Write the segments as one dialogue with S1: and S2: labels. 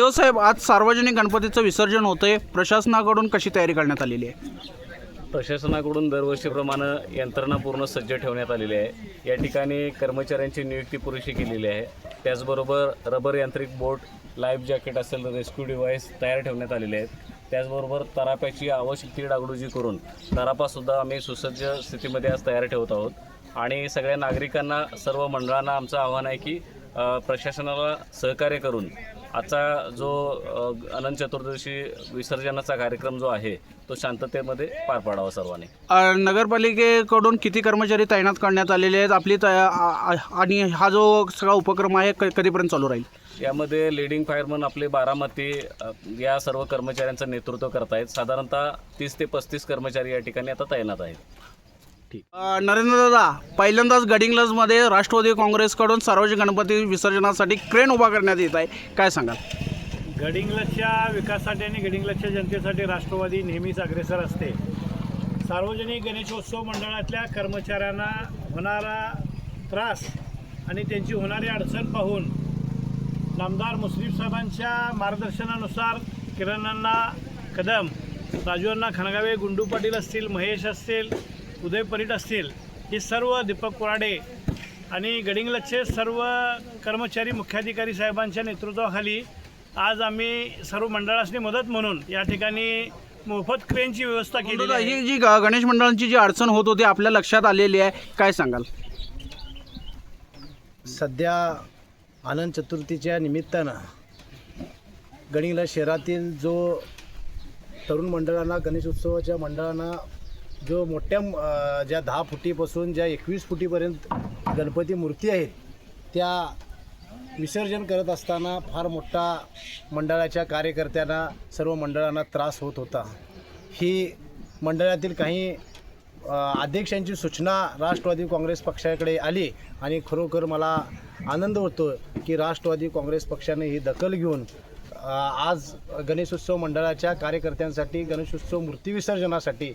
S1: शिवसाहेब आज सार्वजनिक गणपतीचं विसर्जन होतंय. प्रशासनाकडून कशी तयारी करण्यात आलेली आहे?
S2: प्रशासनाकडून दरवर्षीप्रमाणे यंत्रणा पूर्ण सज्ज ठेवण्यात आलेली आहे. या ठिकाणी कर्मचाऱ्यांची नियुक्ती पुरेशी केलेली आहे. त्याचबरोबर रबर यांत्रिक बोट लाईफ जॅकेट असेल रेस्क्यू डिव्हाइस तयार ठेवण्यात आलेले आहेत. त्याचबरोबर तराप्याची आवश्यक ती डागडुजी करून तरापासुद्धा आम्ही सुसज्ज स्थितीमध्ये आज तयार ठेवत आहोत. आणि सगळ्या नागरिकांना सर्व मंडळांना आमचं आव्हान आहे की प्रशासनाला सहकार्य करून आजचा जो अनंत चतुर्दशी विसर्जनाचा कार्यक्रम जो आहे तो शांततेमध्ये पार पाडावा सर्वांनी.
S1: नगरपालिकेकडून किती कर्मचारी तैनात करण्यात आलेले आहेत? आपली तया आ- आ- आणि हा जो सगळा उपक्रम आहे क- कधीपर्यंत चालू राहील?
S2: यामध्ये लिडिंग फायरमन आपले बारामती अ, या सर्व कर्मचाऱ्यांचं नेतृत्व करत आहेत साधारणतः तीस ते पस्तीस कर्मचारी या ठिकाणी आता तैनात आहेत.
S1: अ, नरेंद्र दादा पहिल्यांदाच गडिंग्लजमध्ये राष्ट्रवादी काँग्रेसकडून सार्वजनिक गणपती विसर्जनासाठी क्रेन उभा करण्यात येत आहे. काय सांगाल?
S3: गडिंग्लजच्या विकासासाठी आणि गडिंग्लजच्या जनतेसाठी राष्ट्रवादी नेहमीच अग्रेसर असते. सार्वजनिक गणेशोत्सव मंडळातल्या कर्मचाऱ्यांना होणारा त्रास आणि त्यांची होणारी अडचण पाहून नामदार मुस्लिम साहेबांच्या मार्गदर्शनानुसार किरणांना कदम राजूअण्णा खणगावे गुंडू पाटील असतील महेश असतील उदय परीट असतील हे सर्व दीपक कुराडे आणि गडिंग्लजचे सर्व कर्मचारी मुख्याधिकारी साहेबांच्या नेतृत्वाखाली आज आम्ही सर्व मंडळांनी मदत म्हणून या ठिकाणी मोफत क्रेनची व्यवस्था केली
S1: ही जी ग- गणेश मंडळांची जी अडचण होत होती आपल्या लक्षात आलेली आहे. काय सांगाल?
S4: सध्या आनंद चतुर्थीच्या निमित्तानं गडिंगला शहरातील जो तरुण मंडळांना गणेशोत्सवाच्या मंडळांना जो मोठ्या ज्या दहा फुटीपासून ज्या एकवीस फुटीपर्यंत गणपती मूर्ती आहेत त्या विसर्जन करत असताना फार मोठा मंडळाच्या कार्यकर्त्यांना सर्व मंडळांना त्रास होत होता. ही मंडळातील काही अध्यक्षांची सूचना राष्ट्रवादी काँग्रेस पक्षाकडे आली आणि खरोखर मला आनंद होतो की राष्ट्रवादी काँग्रेस पक्षाने ही दखल घेऊन आज गणेशोत्सव मंडळाच्या कार्यकर्त्यांसाठी गणेशोत्सव मूर्ती विसर्जनासाठी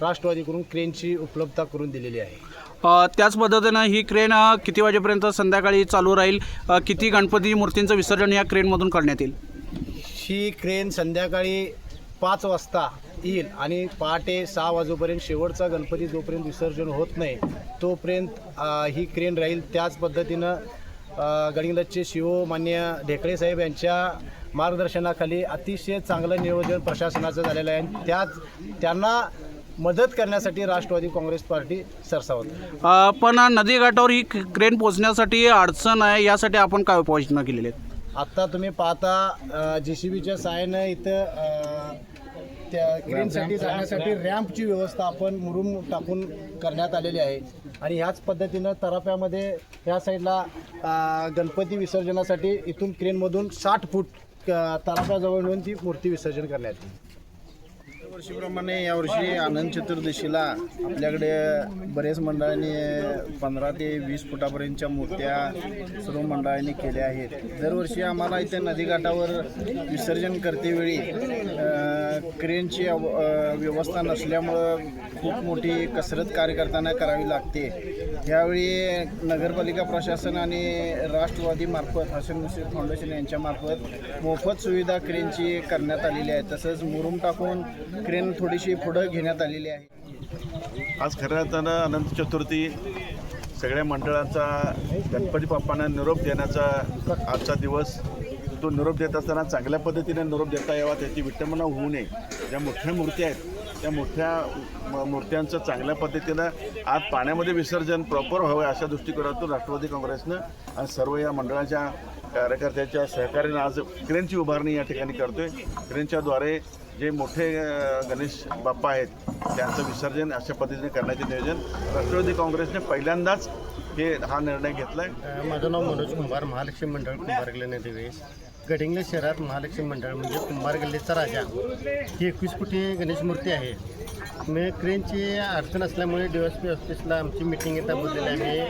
S4: राष्ट्रवादीकडून क्रेनची उपलब्धता करून दिलेली आहे.
S1: त्याच पद्धतीनं ही क्रेन किती वाजेपर्यंत संध्याकाळी चालू राहील? किती गणपती मूर्तींचं विसर्जन या क्रेनमधून करण्यात येईल?
S4: ही क्रेन संध्याकाळी पाच वाजता येईल आणि पहाटे सहा वाजेपर्यंत शेवटचा गणपती जोपर्यंत विसर्जन होत नाही तोपर्यंत ही क्रेन राहील. त्याच पद्धतीनं गडिंग्लजचे शिव मान्य ढेकळे साहेब यांच्या मार्गदर्शनाखाली अतिशय चांगलं नियोजन प्रशासनाचं झालेलं आहे. त्याच त्यांना मदत करण्यासाठी राष्ट्रवादी काँग्रेस पार्टी सरसावत.
S1: पण नदी घाटावर ही क्रेन पोहोचण्यासाठी अडचण आहे यासाठी आपण काय उपाययोजना केलेली आहेत?
S4: आत्ता तुम्ही पाहता जे सी बीच्या सहाय्यानं इथं त्या क्रेनसाठी जाण्यासाठी रॅम्पची व्यवस्था आपण मुरुम टाकून करण्यात आलेली आहे. आणि ह्याच पद्धतीनं तराप्यामध्ये ह्या साईडला गणपती विसर्जनासाठी इथून क्रेनमधून साठ फूट अ, तराप्याजवळ नेऊन ती मूर्ती विसर्जन करण्यात येईल.
S5: वर्षीप्रमाणे यावर्षी आनंद चतुर्दशीला आपल्याकडे बरेच मंडळांनी पंधरा ते वीस फुटापर्यंतच्या मूर्त्या सर्व मंडळांनी केल्या आहेत. दरवर्षी आम्हाला इथे नदीकाठावर विसर्जन करतेवेळी क्रेनची अव- व्यवस्था नसल्यामुळं खूप मोठी कसरत कार्यकर्त्यांना करावी लागते. यावेळी नगरपालिका प्रशासन आणि राष्ट्रवादी मार्फत हसन मुश्रीफ फाउंडेशन यांच्यामार्फत मोफत सुविधा क्रेनची करण्यात आलेली आहे. तसंच मुरुम टाकून क्रेन थोडीशी पुढं घेण्यात आलेली आहे.
S6: आज खऱ्या अर्थानं अनंत चतुर्थी सगळ्या मंडळांचा गणपती बाप्पांना निरोप देण्याचा आजचा दिवस तो निरोप देत असताना चांगल्या पद्धतीने निरोप देता यावा त्याची विटंबना होऊ नये. ज्या मोठ्या मूर्ती आहेत त्या मोठ्या म- मूर्त्यांचं चांगल्या पद्धतीनं आज पाण्यामध्ये विसर्जन प्रॉपर व्हावं अशा दृष्टिकोनातून राष्ट्रवादी काँग्रेसनं आणि सर्व या मंडळाच्या कार्यकर्त्याच्या सहकार्यानं आज क्रेनची उभारणी या ठिकाणी करतोय. क्रेनच्याद्वारे जे मोठे गणेश बाप्पा आहेत त्यांचं विसर्जन अशा पद्धतीने करण्याचे नियोजन राष्ट्रवादी काँग्रेसने पहिल्यांदाच हे हा निर्णय घेतला आहे
S7: माझं नाव मनोज कुंभार महालक्ष्मी मंडळ कुंभार नेते नदीवेस शहरात महालक्ष्मी मंडळ म्हणजे कुंभार गल्लीचा राजा. ही एकवीस फुटी गणेश मूर्ती आहे. मी क्रेनची अडचण असल्यामुळे डी एस पी ऑफिसला आमची मिटिंग येता बोललेली आहे.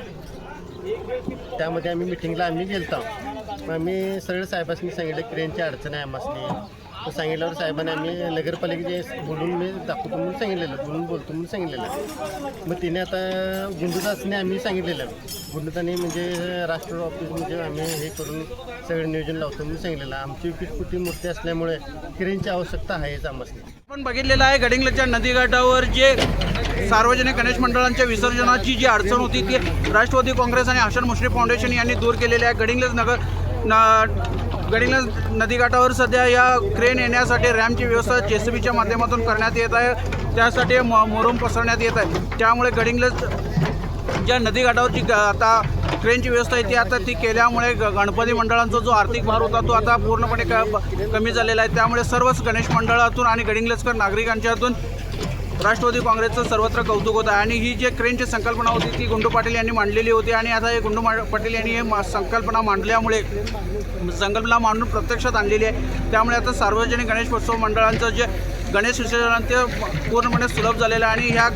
S7: त्यामध्ये आम्ही मिटिंगला आम्ही गेलतो. आम्ही सरळ साहेबांनी सांगितलं क्रेनची अडचण आहे आम्हाला सांगितल्यावर साहेबांनी आम्ही नगरपालिकेचे बोलून मी दाखवतो म्हणून सांगितलेलं बोलून बोलतो म्हणून सांगितलेलं. मग तिने आता गुंडुदासने आम्ही सांगितलेलं. गुंडुदाने म्हणजे राष्ट्र ऑफिसमध्ये म्हणजे आम्ही हे करून सगळं नियोजन लावतो म्हणून सांगितलेलं. आमची वीस मूर्ती असल्यामुळे किरींची आवश्यकता आहेच आम्हाला.
S1: आपण बघितलेलं आहे गडिंगलच्या नदीघाटावर जे सार्वजनिक गणेश मंडळांच्या विसर्जनाची जी अडचण होती ती राष्ट्रवादी काँग्रेस आणि हसन मुश्रीफ फाउंडेशन यांनी दूर केलेली आहे. गडिंग्लज नगर ना गडिंग्लज नदीघाटावर सध्या या क्रेन येण्यासाठी रॅम्पची व्यवस्था जेसीबीच्या माध्यमातून करण्यात येत आहे. त्यासाठी म मोरम पसरण्यात येत आहे. त्यामुळे गडिंग्लज ज्या नदीकाठावरची आता ट्रेनची व्यवस्था आहे ती आता ती केल्यामुळे गणपती मंडळांचा जो आर्थिक भार होता तो आता पूर्णपणे क कमी झालेला आहे. त्यामुळे सर्वच गणेश मंडळातून आणि गडिंग्लजकर नागरिकांच्यातून राष्ट्रवादी काँग्रेसचं सर्वत्र कौतुक होतं. आणि ही जे क्रेनची संकल्पना होती ती गुंडू पाटील यांनी मांडलेली होती. आणि आता हे गुंडू पाटील यांनी हे मा- संकल्पना मांडल्यामुळे संकल्पना मांडून प्रत्यक्षात आणलेली आहे. त्यामुळे आता सार्वजनिक गणेशोत्सव मंडळांचं जे गणेश विसर्जन ते पूर्णपणे सुलभ झालेलं आहे. आणि ह्या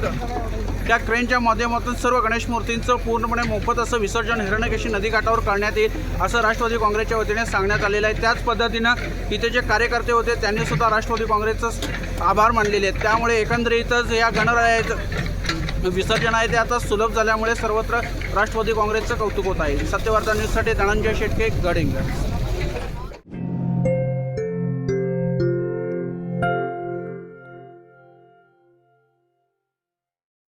S1: त्या क्रेनच्या माध्यमातून सर्व गणेश मूर्तींचं पूर्णपणे मोफत असं विसर्जन हिरण्यकेशी नदीकाठावर करण्यात येईल असं राष्ट्रवादी काँग्रेसच्या वतीने सांगण्यात आलेलं आहे. त्याच पद्धतीनं इथे जे कार्यकर्ते होते त्यांनी सुद्धा राष्ट्रवादी काँग्रेसचं आभार मानलेले आहेत. त्यामुळे एकंदरीतच या गणरायाचं विसर्जन आहे ते आता सुलभ झाल्यामुळे सर्वत्र राष्ट्रवादी काँग्रेसचं कौतुक होत आहे. सत्यवार्ता न्यूजसाठी धनंजय शेटके गडिंग